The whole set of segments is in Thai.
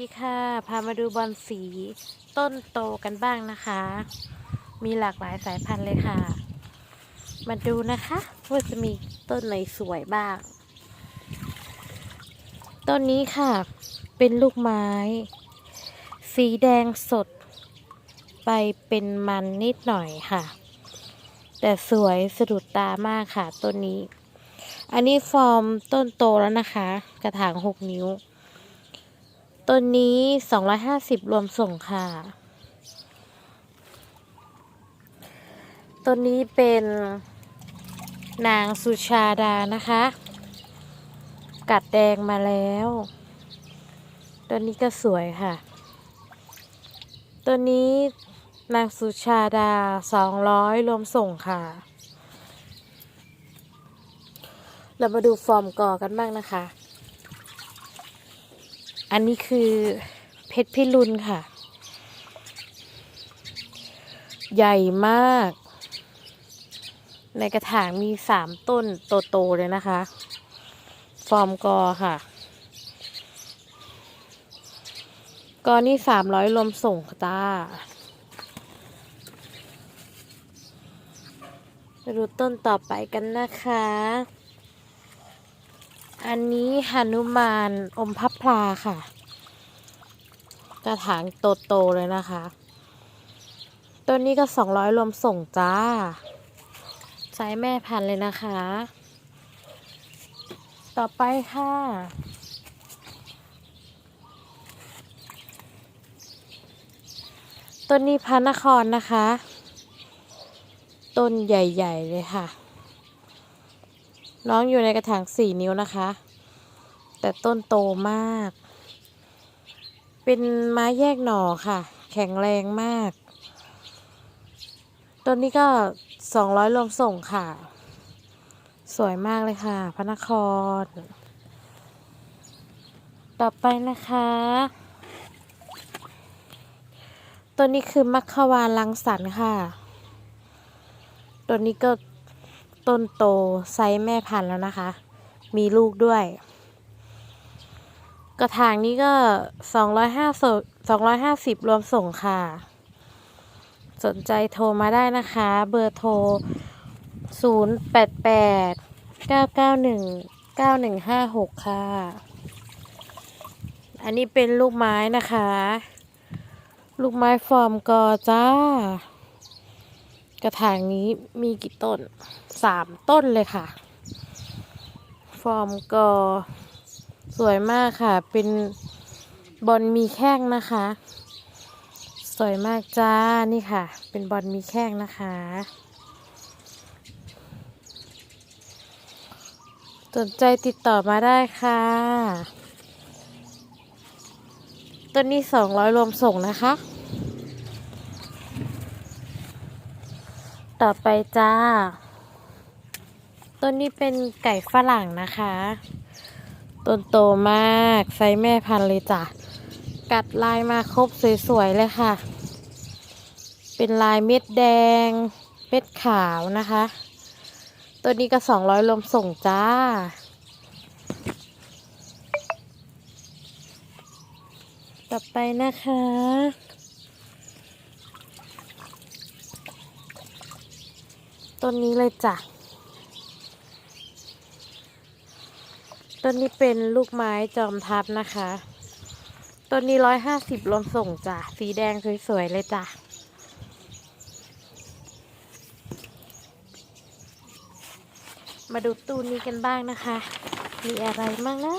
ดีค่ะ พามาดูบอลสีต้นโตกันบ้างนะคะ มีหลากหลายสายพันธุ์เลยค่ะ มาดูนะคะว่าจะมีต้นไหนสวยบ้าง ต้นนี้ค่ะ เป็นลูกไม้ สีแดงสด ไปเป็นมันนิดหน่อยค่ะ แต่สวยสะดุดตามากค่ะต้นนี้ อันนี้ฟอร์มต้นโตแล้วนะคะ กระถาง6นิ้ว ต้นนี้250รวมส่งค่ะต้นนี้เป็นนางสุชาดานะคะ กัดแดงมาแล้วต้นนี้ก็สวยค่ะต้นนี้นางสุชาดา200รวมส่งค่ะ เรามาดูฟอร์มกอกันบ้างนะคะ อันนี้คือเพชรพิรุณค่ะ ใหญ่มาก ในกระถางมีสามต้นโตๆเลยนะคะ ฟอร์มกอค่ะ กอนี่สามร้อยลมส่งจ้าไปดูต้นต่อไปกันนะคะ อันนี้หนุมานอมพับพลาค่ะ กระถางโตๆเลยนะคะต้นนี้ก็สองร้อยรวมส่งจ้าไซส์แม่พันธุ์เลยนะคะ ต่อไปค่ะ ต้นนี้พระนครนะคะ ต้นใหญ่ ๆ เลยค่ะ น้องอยู่ในกระถางสี่นิ้วนะคะ แต่ต้นโตมาก เป็นไม้แยกหน่อค่ะ แข็งแรงมาก ต้นนี้ก็สองร้อยรวมส่งค่ะ สวยมากเลยค่ะ พระนคร ต่อไปนะคะต้นนี้คือมัคควานลังสรรค์ค่ะต้นนี้ก็ ต้นโตไซส์แม่พันธุ์แล้วนะคะ มีลูกด้วย กระถางนี้ก็สองร้อยห้าสสองร้อยห้าสิบรวมส่งค่ะ สนใจโทรมาได้นะคะ เบอร์โทรศูนย์แปดแปดเก้าเก้าหนึ่งเก้าหนึ่งห้าหกค่ะ อันนี้เป็นลูกไม้นะคะ ลูกไม้ฟอร์มกอจ้า กระถางนี้มีกี่ต้นสามต้นเลยค่ะ ฟอร์มกอสวยมากค่ะ เป็นบอลมีแข้งนะคะ สวยมากจ้า นี่ค่ะ เป็นบอลมีแข้งนะคะ สนใจติดต่อมาได้ค่ะ ต้นนี้สองร้อยรวมส่งนะคะ ต่อไปจ้า ต้นนี้เป็นไก่ฝรั่งนะคะ ต้นโตมากไซส์แม่พันธุ์เลยจ้ะ กัดลายมาครบสวยๆเลยค่ะ เป็นลายเม็ดแดง เม็ดขาวนะคะ ตัวนี้ก็สองร้อยลมส่งจ้าต่อไปนะคะ ต้นนี้เลยจ้ะ ต้นนี้เป็นลูกไม้จอมทับนะคะ ต้นนี้ร้อยห้าสิบรวมส่งจ้ะ สีแดงสวยๆเลยจ้ะมาดูตู้นี้กันบ้างนะคะ มีอะไรบ้างนะ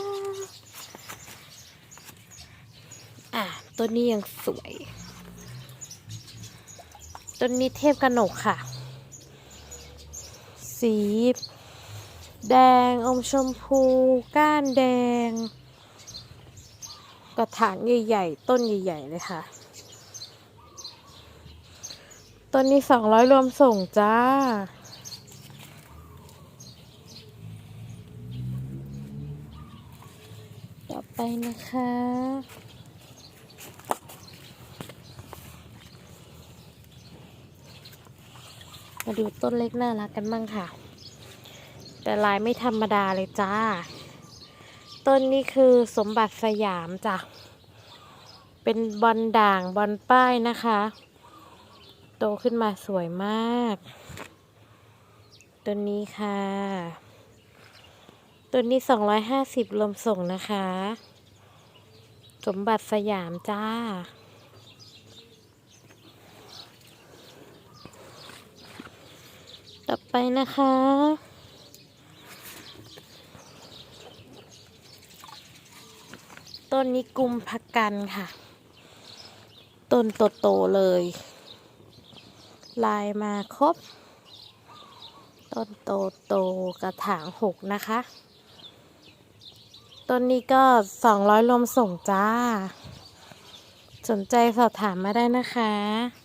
อะต้นนี้ยังสวยต้นนี้เทพกระหนกค่ะ สี แดงอมชมพู ก้านแดง กระถางใหญ่ๆ ต้นใหญ่ๆเลยค่ะ ต้นนี้สองร้อยรวมส่งจ้าต่อไปนะคะ มาดูต้นเล็กน่ารักกันบ้างค่ะ แต่ลายไม่ธรรมดาเลยจ้า ต้นนี้คือสมบัติสยามจ้ะ เป็นบอลด่างบอลป้ายนะคะ โตขึ้นมาสวยมาก ตัวนี้ค่ะ ตัวนี้ 250รวมส่งนะคะ สมบัติสยามจ้า ต่อไปนะคะ ต้นนี้กุมพักกันค่ะ ต้นโตๆเลย ลายมาครบ ต้นโตโตๆกระถางหกนะคะ ต้นนี้ก็สองร้อยลมส่งจ้า สนใจสอบถามมาได้นะคะ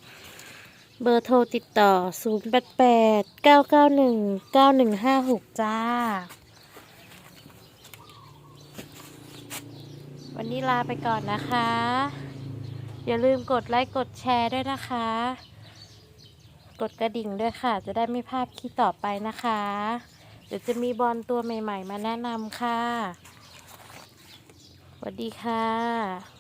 เบอร์โทรติดต่อ 0 8 8 9 9 1 9 1 5 6 จ้า วันนี้ลาไปก่อนนะคะ อย่าลืมกดไลค์กดแชร์ด้วยนะคะ กดกระดิ่งด้วยค่ะ จะได้ไม่พลาดคลิปต่อไปนะคะ เดี๋ยวจะมีบอลตัวใหม่ ๆ มาแนะนำค่ะสวัสดีค่ะ